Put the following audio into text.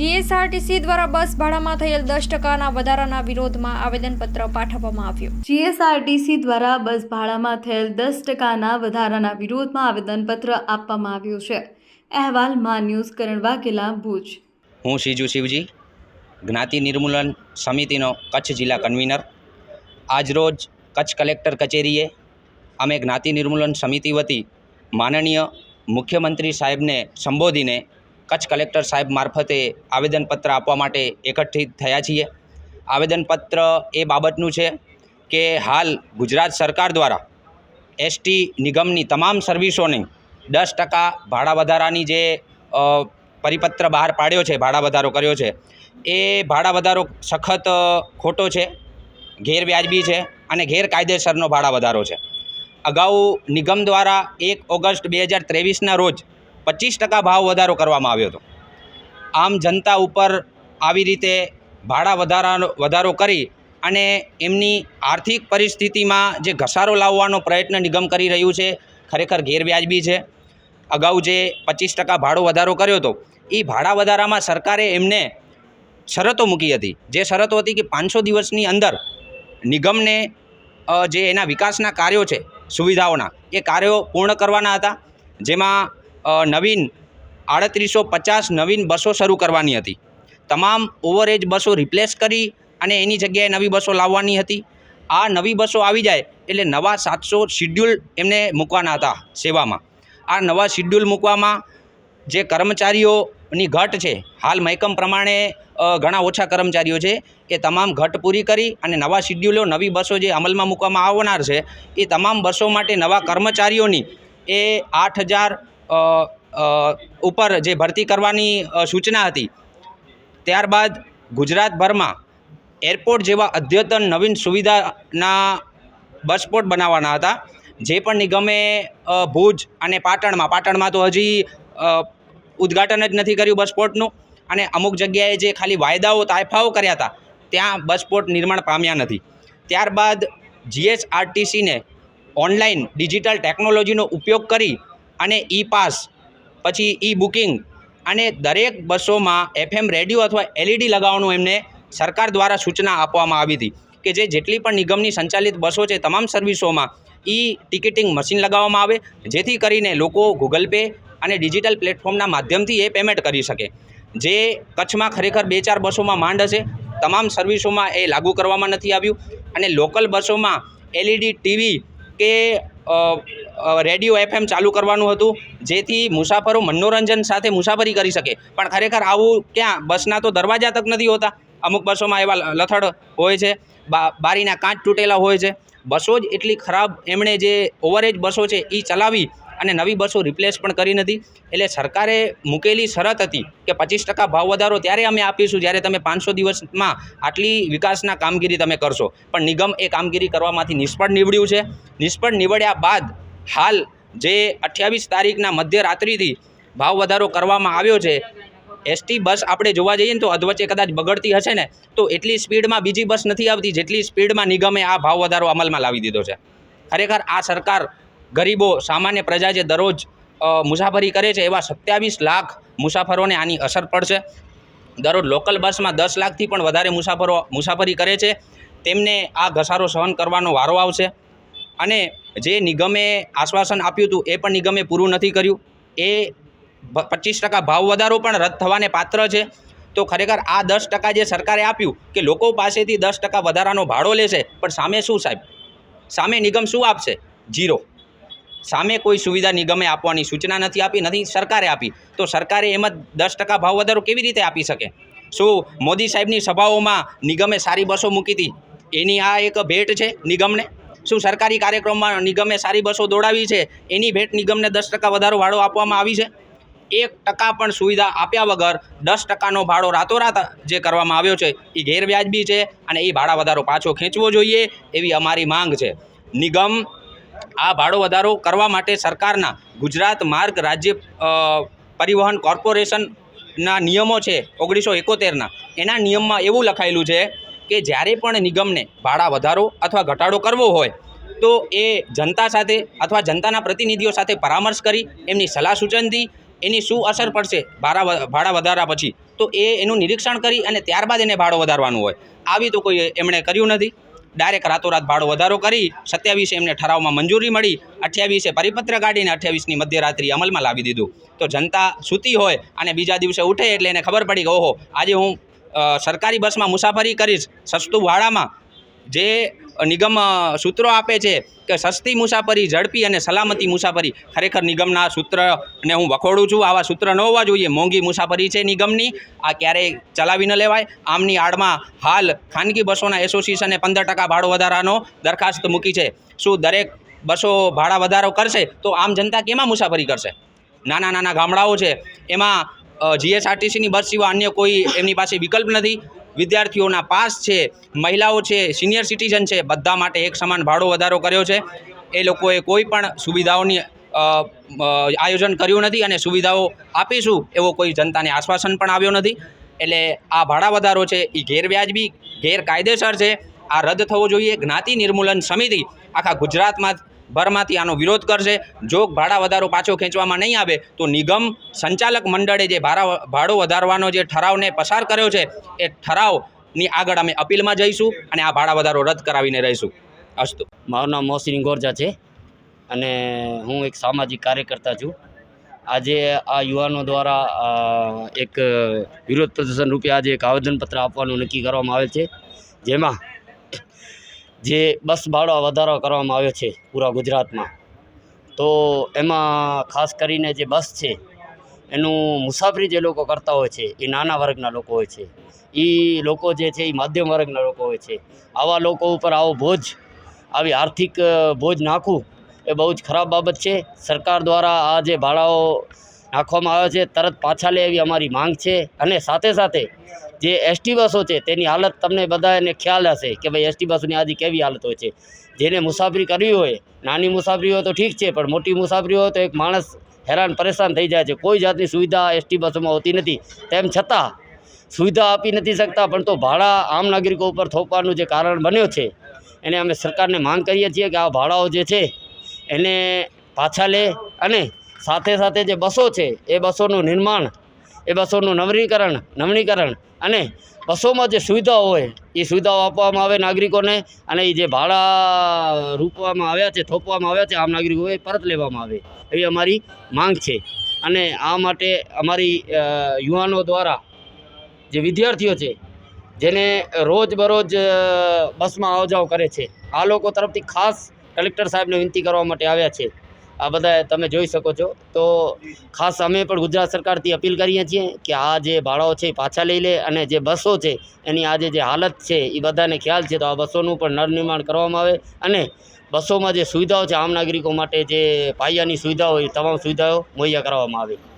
GSRTC દ્વારા બસ ભાડામાં થયેલ દસ ટકાના વધારાના વિરોધમાં આવેદનપત્ર પાઠવવામાં આવ્યું. જીએસઆરટીસી દ્વારા બસ ભાડામાં થયેલ દસ ટકાના વધારાના વિરોધમાં આવેદનપત્ર આપવામાં આવ્યું છે. અહેવાલ મા ન્યૂઝ કરણ વાઘેલા ભુજ. હું શ્રીજુ શિવજી જ્ઞાતિ નિર્મૂલન સમિતિનો કચ્છ જિલ્લા કન્વીનર. આજરોજ કચ્છ કલેક્ટર કચેરીએ અમે જ્ઞાતિ નિર્મૂલન સમિતિ વતી માનનીય મુખ્યમંત્રી સાહેબને સંબોધીને કચ્છ કલેક્ટર સાહેબ મારફતે આવેદનપત્ર આપવા માટે એકઠિત થયા છીએ. આવેદનપત્ર એ બાબતનું છે કે હાલ ગુજરાત સરકાર દ્વારા એસટી નિગમની તમામ સર્વિસોને દસ ટકા ભાડા વધારાની જે પરિપત્ર બહાર પાડ્યો છે, ભાડા વધારો કર્યો છે, એ ભાડા વધારો સખત ખોટો છે, ગેરવ્યાજબી છે અને ગેરકાયદેસરનો ભાડા વધારો છે. અગાઉ નિગમ દ્વારા એક ઓગસ્ટ બે હજાર ત્રેવીસના રોજ પચીસ ટકા ભાવ વધારો કરવામાં આવ્યો હતો. આમ જનતા ઉપર આવી રીતે ભાડા વધારાનો વધારો કરી અને એમની આર્થિક પરિસ્થિતિમાં જે ઘસારો લાવવાનો પ્રયત્ન નિગમ કરી રહ્યું છે, ખરેખર ગેરવ્યાજબી છે. અગાઉ જે પચીસ ટકા ભાડો વધારો કર્યો હતો, એ ભાડા વધારામાં સરકારે એમને શરતો મૂકી હતી. જે શરતો હતી કે પાંચસો દિવસની અંદર નિગમને જે એના વિકાસના કાર્યો છે, સુવિધાઓના, એ કાર્યો પૂર્ણ કરવાના હતા. જેમાં નવીન આડત્રીસો પચાસ નવીન બસો શરૂ કરવાની હતી. તમામ ઓવરએજ બસો રિપ્લેસ કરી અને એની જગ્યાએ નવી બસો લાવવાની હતી. આ નવી બસો આવી જાય એટલે નવા સાતસો શિડ્યુલ એમને મૂકવાના હતા સેવામાં. આ નવા શિડ્યુલ મૂકવામાં જે કર્મચારીઓની ઘટ છે, હાલ મહેકમ પ્રમાણે ઘણા ઓછા કર્મચારીઓ છે, એ તમામ ઘટ પૂરી કરી અને નવા શિડ્યુલો નવી બસો જે અમલમાં મૂકવામાં આવનાર છે, એ તમામ બસો માટે નવા કર્મચારીઓની એ આઠ હજાર ઉપર જે ભરતી કરવાની સૂચના હતી. ત્યારબાદ ગુજરાતભરમાં એરપોર્ટ જેવા અદ્યતન નવીન સુવિધાના બસ સ્પોટ બનાવવાના હતા. જે પણ નિગમે ભુજ અને પાટણમાં પાટણમાં તો હજી ઉદ્ઘાટન જ નથી કર્યું બસ સ્પોટનું. અને અમુક જગ્યાએ જે ખાલી વાયદાઓ, તાયફાઓ કર્યા હતા, ત્યાં બસ સ્પોટ નિર્માણ પામ્યા નથી. ત્યારબાદ જીએસઆરટીસીને ઓનલાઈન ડિજિટલ ટેકનોલોજીનો ઉપયોગ કરી અને ઈ પાસ, પછી ઈ બુકિંગ. અને દરેક બસોમાં એફએમ રેડિયો અથવા એલઈડી લગાવવાનું એમને સરકાર દ્વારા સૂચના આપવામાં આવી હતી કે જે જેટલી પણ નિગમની સંચાલિત બસો છે તમામ સર્વિસોમાં ઈ ટિકિટિંગ મશીન લગાવવામાં આવે, જેથી કરીને લોકો ગૂગલ પે અને ડિજિટલ પ્લેટફોર્મના માધ્યમથી એ પેમેન્ટ કરી શકે. જે કચ્છમાં ખરેખર બે ચાર બસોમાં માંડ હશે, તમામ સર્વિસોમાં એ લાગુ કરવામાં નથી આવ્યું. અને લોકલ બસોમાં એલઈડી, ટીવી કે રેડિયો એફએમ ચાલુ કરવાનું હતું, જેથી મુસાફરો મનોરંજન સાથે મુસાફરી કરી શકે. પણ ખરેખર આવું ક્યાં? બસના તો દરવાજા તક નથી હોતા. અમુક બસોમાં એવા લથડ હોય છે બારીના કાચ તૂટેલા હોય છે. બસો જ એટલી ખરાબ એમણે જે ઓવરેજ બસો છે એ ચલાવી અને નવી બસો રિપ્લેસ પણ કરી નથી. એટલે સરકારે મૂકેલી શરત હતી કે પચીસ ટકા ભાવ વધારો ત્યારે અમે આપીશું, જ્યારે તમે પાંચસો દિવસમાં આટલી વિકાસના કામગીરી તમે કરશો. પણ નિગમ એ કામગીરી કરવામાંથી નિષ્ફળ નીવડ્યું છે. નિષ્ફળ નીવડ્યા બાદ હાલ જે અઠ્યાવીસ તારીખના મધ્યરાત્રિથી ભાવ વધારો કરવામાં આવ્યો છે એસટી બસ આપણે જોવા જઈએ ને તો અધવચ્ચે કદાચ બગડતી હશે ને, તો એટલી સ્પીડમાં બીજી બસ નથી આવતી જેટલી સ્પીડમાં નિગમે આ ભાવ વધારો અમલમાં લાવી દીધો છે. ખરેખર આ સરકાર ગરીબો સામાન્ય પ્રજા જે દરરોજ મુસાફરી કરે છે એવા સત્યાવીસ લાખ મુસાફરોને આની અસર પડશે. દરરોજ લોકલ બસમાં દસ લાખથી પણ વધારે મુસાફરો મુસાફરી કરે છે. તેમને આ ઘસારો સહન કરવાનો વારો આવશે. અને જે નિગમે આશ્વાસન આપ્યું હતું એ પણ નિગમે પૂરું નથી કર્યું. એ પચીસ ટકા ભાવ વધારો પણ રદ થવાને પાત્ર છે. તો ખરેખર આ દસ ટકા જે સરકારે આપ્યું કે લોકો પાસેથી દસ ટકા વધારાનો ભાડો લેશે, પણ સામે શું સાહેબ? સામે નિગમ શું આપશે? જીરો સામે કોઈ સુવિધા નિગમે આપવાની સૂચના નથી આપી, નથી સરકારે આપી, તો સરકારે એમ જ દસ ટકા ભાવ વધારો કેવી રીતે આપી શકે? શું મોદી સાહેબની સભાઓમાં નિગમે સારી બસો મૂકી હતી? એની આ એક ભેટ છે નિગમને? શું સરકારી કાર્યક્રમમાં નિગમે સારી બસો દોડાવી છે? એની ભેટ નિગમને દસ ટકા વધારો ભાડો આપવામાં આવી છે? એક ટકા પણ સુવિધા આપ્યા વગર દસ ટકાનો ભાડો રાતોરાત જે કરવામાં આવ્યો છે એ ગેરવ્યાજબી છે અને એ ભાડા વધારો પાછો ખેંચવો જોઈએ એવી અમારી માંગ છે. નિગમ આ ભાડો વધારો કરવા માટે સરકારના ગુજરાત માર્ગ રાજ્ય પરિવહન કોર્પોરેશનના નિયમો છે ઓગણીસો એકોતેરના. એના નિયમમાં એવું લખાયેલું છે કે જ્યારે પણ નિગમને ભાડા વધારો અથવા ઘટાડો કરવો હોય, તો એ જનતા સાથે અથવા જનતાના પ્રતિનિધિઓ સાથે પરામર્શ કરી, એમની સલાહ સૂચનથી એની શું અસર પડશે ભાડા ભાડા વધારા પછી, તો એ એનું નિરીક્ષણ કરી અને ત્યારબાદ એને ભાડો વધારવાનું હોય. આવી તો કોઈ એમણે કર્યું નથી. ડાયરેક્ટ રાતોરાત ભાડો વધારો કરી સત્યાવીસે એમને ઠરાવમાં મંજૂરી મળી. અઠ્યાવીસે પરિપત્ર કાઢીને અઠ્યાવીસની મધ્યરાત્રિ અમલમાં લાવી દીધું. તો જનતા સૂતી હોય અને બીજા દિવસે ઉઠે એટલે એને ખબર પડી કે ઓહો, આજે હું સરકારી બસમાં મુસાફરી કરીશ, સસ્તું ભાડામાં જે નિગમ સૂત્રો આપે છે કે સસ્તી મુસાફરી, ઝડપી અને સલામતી મુસાફરી. ખરેખર નિગમના સૂત્રને હું વખોડું છું. આવા સૂત્ર ન હોવા જોઈએ. મોંઘી મુસાફરી છે નિગમની. આ ક્યારેય ચલાવી ન લેવાય. આમની આડમાં હાલ ખાનગી બસોના એસોસિએશને પંદર ટકા ભાડો વધારાનો દરખાસ્ત મૂકી છે. શું દરેક બસો ભાડા વધારો કરશે? તો આમ જનતા કેમાં મુસાફરી કરશે? નાના નાના ગામડાઓ છે. એમાં જીએસઆરટીસીની બસ સિવાય અન્ય કોઈ એમની પાસે વિકલ્પ નથી. વિદ્યાર્થીઓના પાસ છે, મહિલાઓ છે સિનિયર સિટીઝન છે, બધા માટે એક સમાન ભાડો વધારો કર્યો છે. એ લોકોએ કોઈ પણ સુવિધાઓની આયોજન કર્યું નથી અને સુવિધાઓ આપીશું એવો કોઈ જનતાને આશ્વાસન પણ આવ્યો નથી. એટલે આ ભાડા વધારો છે એ ગેરવ્યાજબી, ગેરકાયદેસર છે. આ રદ થવો જોઈએ, જ્ઞાતિ નિર્મૂલન સમિતિ આખા ગુજરાતમાં ભરમાંથી આનો વિરોધ કરશે. જો ભાડા વધારો પાછો ખેંચવામાં નહીં આવે, તો નિગમ સંચાલક મંડળે જે ભાડા ભાડો વધારવાનો જે ઠરાવને પસાર કર્યો છે, એ ઠરાવની આગળ અમે અપીલમાં જઈશું અને આ ભાડા વધારો રદ કરાવીને રહીશું. અસ્તુ. મારું નામ મોહસિન ગોરજા છે અને હું એક સામાજિક કાર્યકર્તા છું. આજે આ યુવાનો દ્વારા એક વિરોધ પ્રદર્શન રૂપે આજે એક આવેદનપત્ર આપવાનું નક્કી કરવામાં આવેલ છે. જેમાં જે બસ ભાડો વધારો કરવામાં આવ્યો છે પૂરા ગુજરાતમાં. તો એમાં ખાસ કરીને જે બસ છે, એનું મુસાફરી જે લોકો કરતા હોય છે, એ નાના વર્ગના લોકો હોય છે. એ લોકો જે છે એ મધ્યમ વર્ગના લોકો હોય છે. આવા લોકો ઉપર આવો બોજ, આવી આર્થિક બોજ નાખવું એ બહુ જ ખરાબ બાબત છે. સરકાર દ્વારા આ જે ભાડાઓ નાખવામાં આવે છે, તરત પાછા લે એવી અમારી માંગ છે. અને સાથે સાથે જે એસટી બસો છે, તેની હાલત તમને બધાને ખ્યાલ હશે કે ભાઈ એસટી બસની આજે કેવી હાલત હોય છે. જેને મુસાફરી કરવી હોય, નાની મુસાફરી હોય તો ઠીક છે, પણ મોટી મુસાફરી હોય તો એક માણસ હેરાન પરેશાન થઈ જાય છે. કોઈ જાતની સુવિધા એસટી બસોમાં હોતી નથી. તેમ છતાં સુવિધા આપી નથી શકતા, પણ તો ભાડા આમ નાગરિકો ઉપર થોપવાનું જે કારણ બન્યો છે, એને અમે સરકારને માંગ કરીએ છીએ કે આ ભાડાઓ જે છે, એને પાછા લે અને સાથે સાથે જે બસો છે, એ બસોનું નિર્માણ, એ બસોનું નવનીકરણ નવનીકરણ અને બસોમાં જે સુવિધાઓ હોય, એ સુવિધાઓ આપવામાં આવે નાગરિકોને અને એ જે ભાડા રૂપવામાં આવ્યા છે, થોપવામાં આવ્યા છે, આમ નાગરિકોએ પરત લેવામાં આવે, એવી અમારી માંગ છે. અને આ માટે અમારી યુવાનો દ્વારા જે વિદ્યાર્થીઓ છે, જેને રોજબરોજ બસમાં આવ જાવ કરે છે, આ લોકો તરફથી ખાસ કલેક્ટર સાહેબને વિનંતી કરવા માટે આવ્યા છે. આ બધા તમે જોઈ શકો છો. તો ખાસ અમે પણ ગુજરાત સરકારથી અપીલ કરીએ છીએ કે આ જે ભાડાઓ છે એ પાછા લઈ લે અને જે બસો છે એની આજે જે હાલત છે એ બધાને ખ્યાલ છે તો આ બસોનું પણ નરનિર્માણ કરવામાં આવે અને બસોમાં જે સુવિધાઓ છે આમ નાગરિકો માટે જે પાયાની સુવિધાઓ એ તમામ સુવિધાઓ મુહૈયા કરવામાં આવે.